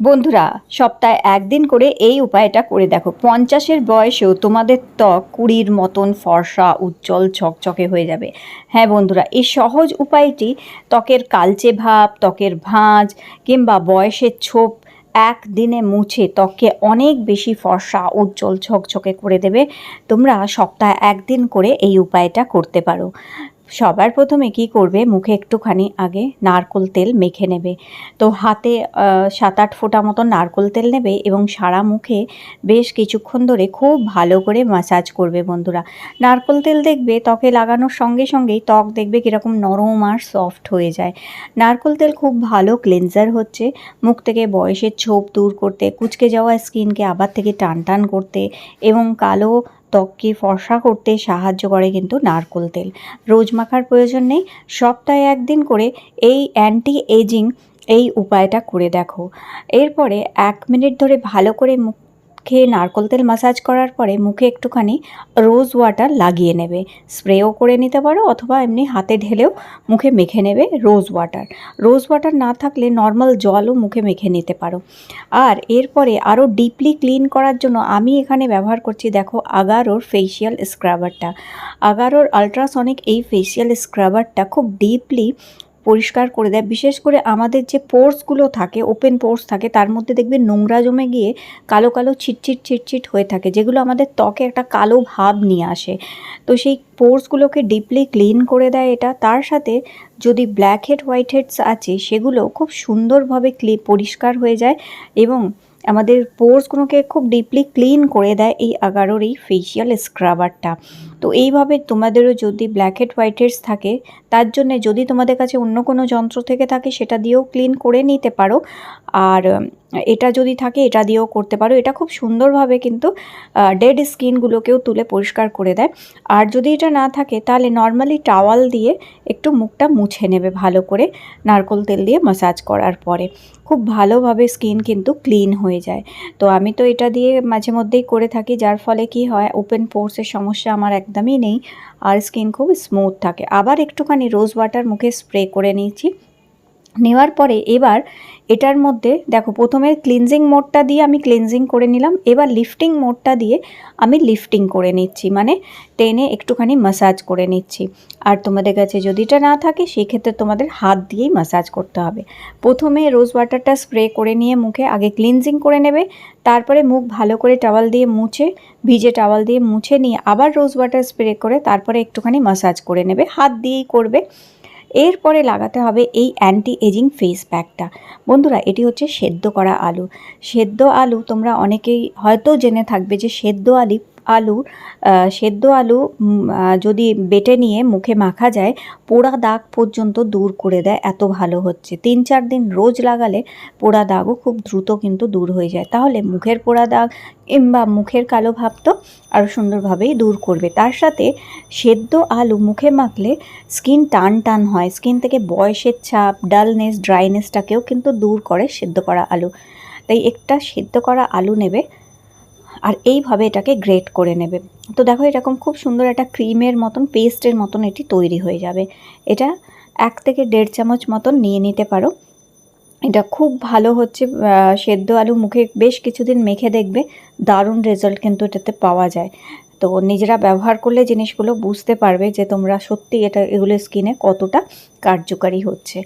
বন্ধুরা, সপ্তাহে একদিন করে এই উপায়টা করে দেখো। পঞ্চাশের বয়সেও তোমাদের ত্বক কুড়ির মতন ফর্সা, উজ্জ্বল, ঝকঝকে হয়ে যাবে। হ্যাঁ বন্ধুরা, এই সহজ উপায়টি ত্বকের কালচে ভাব, ত্বকের ভাঁজ কিংবা বয়সের ছোপ একদিনে মুছে ত্বককে অনেক বেশি ফর্সা, উজ্জ্বল, ঝকঝকে করে দেবে। তোমরা সপ্তাহে একদিন করে এই উপায়টা করতে পারো। সবার প্রথমে কি করবে? মুখে একটুখানি আগে নারকোল তেল মেখে নেবে। তো হাতে সাত আট ফোঁটা মতো নারকোল তেল নেবে এবং সারা মুখে বেশ কিছুক্ষণ ধরে খুব ভালো করে মাসাজ করবে বন্ধুরা। নারকোল তেল দেখবে ত্বকে লাগানোর সঙ্গে সঙ্গেই ত্বক দেখবে কীরকম নরম আর সফট হয়ে যায়। নারকোল তেল খুব ভালো ক্লেনজার হচ্ছে। মুখ থেকে বয়সের ছোপ দূর করতে, কুচকে যাওয়া স্কিনকে আবার থেকে টান টান করতে এবং কালো ত্বককে ফর্সা করতে সাহায্য করে কিন্তু নারকোল তেল। রোজ মাখার প্রয়োজন নেই। সপ্তাহে একদিন করে এই অ্যান্টি এজিং এই উপায়টা করে দেখো। এরপরে এক মিনিট ধরে ভালো করে মুখে নারকোল তেল মাসাজ করার পরে মুখে একটুখানি রোজ ওয়াটার লাগিয়ে নেবে। স্প্রেও করে নিতে পারো অথবা এমনি হাতে ঢেলেও মুখে মেখে নেবে রোজ ওয়াটার রোজ ওয়াটার না থাকলে নর্মাল জলও মুখে মেখে নিতে পারো। আর এরপরে আরও ডিপলি ক্লিন করার জন্য আমি এখানে ব্যবহার করছি দেখো আগারোর ফেসিয়াল স্ক্রাবারটা আগারোর আলট্রাসনিক এই ফেসিয়াল স্ক্রাবারটা খুব ডিপলি পরিষ্কার করে দেয়। বিশেষ করে আমাদের যে পোর্সগুলো থাকে ওপেন পোর্স থাকে, তার মধ্যে দেখবে নোংরা জমে গিয়ে কালো কালো ছিটছিট ছিটছিট হয়ে থাকে, যেগুলো আমাদের ত্বকে একটা কালো ভাব নিয়ে আসে। তো সেই পোর্সগুলোকে ডিপলি ক্লিন করে দেয় এটা। তার সাথে যদি ব্ল্যাক হেড হোয়াইট হেডস আছে, সেগুলো খুব সুন্দরভাবে ক্লি পরিষ্কার হয়ে যায় এবং আমাদের পোর্সগুলোকে খুব ডিপলি ক্লিন করে দেয় এই আগারোর এই ফেসিয়াল স্ক্রাবারটা তো এইভাবে তোমাদেরও যদি ব্ল্যাক হেড হোয়াইট হেডস থাকে, তার জন্য যদি তোমাদের কাছে অন্য কোনো যন্ত্র থেকে থাকে, সেটা দিয়েও ক্লিন করে নিতে পারো। আর এটা যদি থাকে, এটা দিয়েও করতে পারো। এটা খুব সুন্দরভাবে কিন্তু ডেড স্কিনগুলোকেও তুলে পরিষ্কার করে দেয়। আর যদি এটা না থাকে, তাহলে নর্মালি টাওয়াল দিয়ে একটু মুখটা মুছে নেবে ভালো করে। নারকোল তেল দিয়ে মাসাজ করার পরে। খুব ভালোভাবে স্কিন কিন্তু ক্লিন হয়ে যায়। তো আমি তো এটা দিয়ে মাঝে মধ্যেই করে থাকি, যার ফলে কি হয় ওপেন পোর্সের সমস্যা আমার একদমই নেই আর স্কিন খুব স্মুথ থাকে। আবার একটুখানি রোজ ওয়াটার মুখে স্প্রে করে নিয়েছি। নেওয়ার পরে এবার এটার মধ্যে, দেখো প্রথমে ক্লিনজিং মোডটা দিয়ে আমি ক্লিনজিং করে নিলাম, এবার লিফটিং মোডটা দিয়ে আমি লিফটিং করে নিচ্ছি মানে টেনে একটুখানি মাসাজ করে নিচ্ছি। আর তোমাদের কাছে যদি এটা না থাকে, সেক্ষেত্রে তোমাদের হাত দিয়েই মাসাজ করতে হবে। প্রথমে রোজ ওয়াটারটা স্প্রে করে নিয়ে মুখে আগে ক্লিনজিং করে নেবে, তারপরে মুখ ভালো করে টাওয়াল দিয়ে মুছে, ভিজে টাওয়াল দিয়ে মুছে নিয়ে আবার রোজ ওয়াটার স্প্রে করে তারপরে একটুখানি মাসাজ করে নেবে। হাত দিয়েই করবে। এরপরে লাগাতে হবে এই অ্যান্টি এজিং ফেস প্যাকটা বন্ধুরা, এটি হচ্ছে সেদ্ধ করা আলু। সেদ্ধ আলু তোমরা অনেকেই হয়তো জেনে থাকবে যে সেদ্ধ আলু আলু সেদ্ধ আলু যদি বেটে নিয়ে মুখে মাখা যায়, পোড়া দাগ পর্যন্ত দূর করে দেয়, এত ভালো হচ্ছে। তিন চার দিন রোজ লাগালে পোড়া দাগও খুব দ্রুত কিন্তু দূর হয়ে যায়। তাহলে মুখের পোড়া দাগ কিংবা মুখের কালো ভাব তো আরও সুন্দরভাবেই দূর করবে। তার সাথে সেদ্ধ আলু মুখে মাখলে স্কিন টান টান হয়, স্কিন থেকে বয়সের ছাপ, ডালনেস, ড্রাইনেসটাকেও কিন্তু দূর করে সেদ্ধ করা আলু। তাই একটা সেদ্ধ করা আলু নেবে আর এইভাবে এটাকে গ্রেট করে নেবে। তো দেখো এরকম খুব সুন্দর একটা ক্রিমের মতন পেস্টের মতন এটি তৈরি হয়ে যাবে। এটা এক থেকে দেড় চামচ মতন নিয়ে নিতে পারো। এটা খুব ভালো হচ্ছে সেদ্ধ আলু মুখে বেশ কিছুদিন মেখে দেখবে, দারুণ রেজাল্ট কিন্তু এটাতে পাওয়া যায়। তো নিজেরা ব্যবহার করলে জিনিসগুলো বুঝতে পারবে যে তোমরা সত্যি এটা, এগুলো স্কিনে কতটা কার্যকারী হচ্ছে।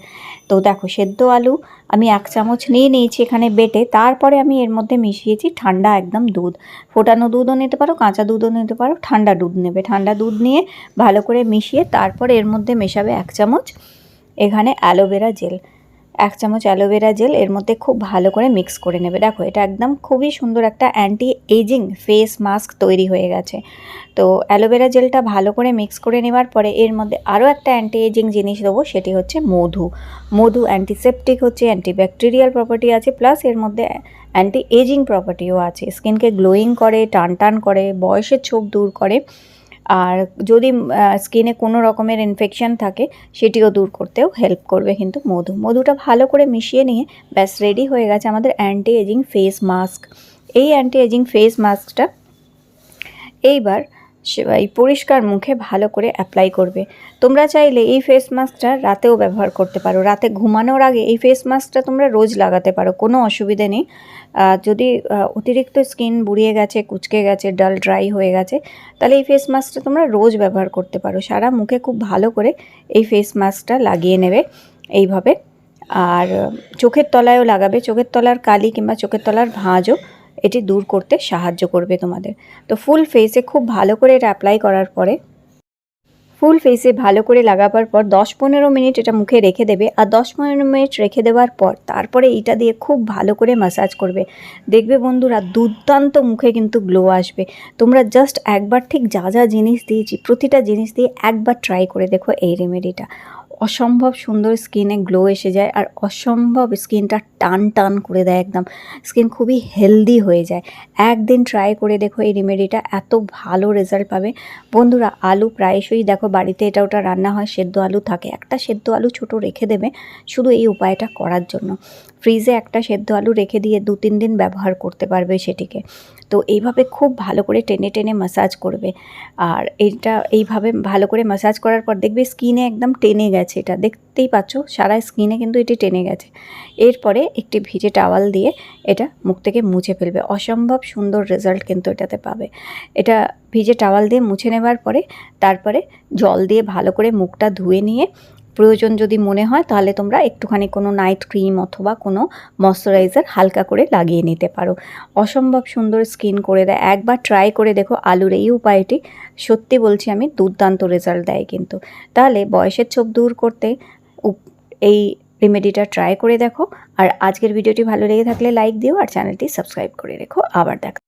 তো দেখো, সেদ্ধ আলু আমি এক চামচ নিয়ে নিয়েছি এখানে বেটে, তারপরে আমি এর মধ্যে মিশিয়েছি ঠান্ডা একদম দুধ। ফোটানো দুধও নিতে পারো, কাঁচা দুধও নিতে পারো, ঠান্ডা দুধ নেবে। ঠান্ডা দুধ নিয়ে ভালো করে মিশিয়ে তারপরে এর মধ্যে মেশাবে এক চামচ এখানে অ্যালোভেরা জেল। এক চামচ অ্যালোভেরা জেল এর মধ্যে খুব ভালো করে মিক্স করে নেবে। দেখো, এটা একদম খুবই সুন্দর একটা অ্যান্টি এজিং ফেস মাস্ক তৈরি হয়ে গেছে। তো অ্যালোভেরা জেলটা ভালো করে মিক্স করে নেওয়ার পরে এর মধ্যে আরও একটা অ্যান্টি এজিং জিনিস দেবো, সেটি হচ্ছে মধু। মধু অ্যান্টিসেপটিক হচ্ছে অ্যান্টিব্যাকটেরিয়াল প্রপার্টি আছে প্লাস এর মধ্যে অ্যান্টি এজিং প্রপার্টিও আছে। স্কিনকে গ্লোয়িং করে টান টান করে, বয়সের ছোপ দূর করে। আর যদি স্কিনে কোনো রকমের ইনফেকশান থাকে, সেটিও দূর করতেও হেল্প করবে কিন্তু মধু। মধুটা ভালো করে মিশিয়ে নিয়ে ব্যাস রেডি হয়ে গেছে আমাদের অ্যান্টি এজিং ফেস মাস্ক এই অ্যান্টি এজিং ফেস মাস্কটা এইবার এই পরিষ্কার মুখে ভালো করে অ্যাপ্লাই করবে। তোমরা চাইলে এই ফেস মাস্কটা রাতেও ব্যবহার করতে পারো। রাতে ঘুমানোর আগে এই ফেস মাস্কটা তোমরা রোজ লাগাতে পারো, কোনো অসুবিধে নেই। যদি অতিরিক্ত স্কিন বুড়িয়ে গেছে, কুচকে গেছে ডাল ড্রাই হয়ে গেছে, তাহলে এই ফেস মাস্কটা তোমরা রোজ ব্যবহার করতে পারো। সারা মুখে খুব ভালো করে এই ফেস মাস্কটা লাগিয়ে নেবে এইভাবে। আর, চোখের তলায়ও লাগাবে। চোখের তলার কালি কিংবা চোখের তলার ভাঁজও এটি দূর করতে সাহায্য করবে তোমাদের। তো ফুল ফেসে খুব ভালো করে এটা অ্যাপ্লাই করার পরে ফুল ফেসে ভালো করে লাগাবার পর দশ পনেরো মিনিট এটা মুখে রেখে দেবে আর দশ পনেরো মিনিট রেখে দেওয়ার পর তারপরে এটা দিয়ে খুব ভালো করে ম্যাসাজ করবে। দেখবে বন্ধুরা দুর্দান্ত মুখে কিন্তু গ্লো আসবে। তোমরা জাস্ট একবার ঠিক যা যা জিনিস দিয়েছি, প্রতিটা জিনিস দিয়ে একবার ট্রাই করে দেখো এই রেমেডিটা অসম্ভব সুন্দর স্কিনে গ্লো এসে যায় আর অসম্ভব স্কিনটা টান টান করে দেয় একদম। স্কিন খুবই হেলদি হয়ে যায়। একদিন ট্রাই করে দেখো এই রেমেডিটা এত ভালো রেজাল্ট পাবে। বন্ধুরা, আলু প্রায়শই দেখো বাড়িতে এটা ওটা রান্না হয়, সেদ্ধ আলু থাকে। একটা সেদ্ধ আলু ছোট রেখে দেবে শুধু এই উপায়টা করার জন্য। ফ্রিজে একটা সেদ্ধ আলু রেখে দিয়ে দু তিন দিন ব্যবহার করতে পারবে সেটিকে। তো এইভাবে খুব ভালো করে টেনে টেনে ম্যাসাজ করবে। আর এটা এইভাবে ভালো করে ম্যাসাজ করার পর দেখবে স্কিনে একদম টেনে গেছে এটা। দেখতেই পাচ্ছ, সারা স্কিনে কিন্তু এটি টেনে গেছে। এরপরে একটি ভিজে টাওয়াল দিয়ে এটা মুখ থেকে মুছে ফেলবে। অসম্ভব সুন্দর রেজাল্ট কিন্তু এটাতে পাবে। এটা ভিজে টাওয়াল দিয়ে মুছে নেবার পরে, তারপরে জল দিয়ে ভালো করে মুখটা ধুয়ে নিয়ে প্রয়োজন যদি মনে হয়, তাহলে তোমরা একটুখানি কোনো নাইট ক্রিম অথবা কোনো ময়শ্চারাইজার হালকা করে লাগিয়ে নিতে পারো। অসম্ভব সুন্দর স্কিন করে দেয়। একবার ট্রাই করে দেখো, আলুর এই উপায়টি সত্যি বলছি আমি দুর্দান্ত রেজাল্ট দেয় কিন্তু। তাহলে বয়সের ছোপ দূর করতে এই রেমেডিটা ট্রাই করে দেখো। আর আজকের ভিডিওটি ভালো লেগে থাকলে লাইক দিও আর চ্যানেলটি সাবস্ক্রাইব করে রেখো। আবার দেখা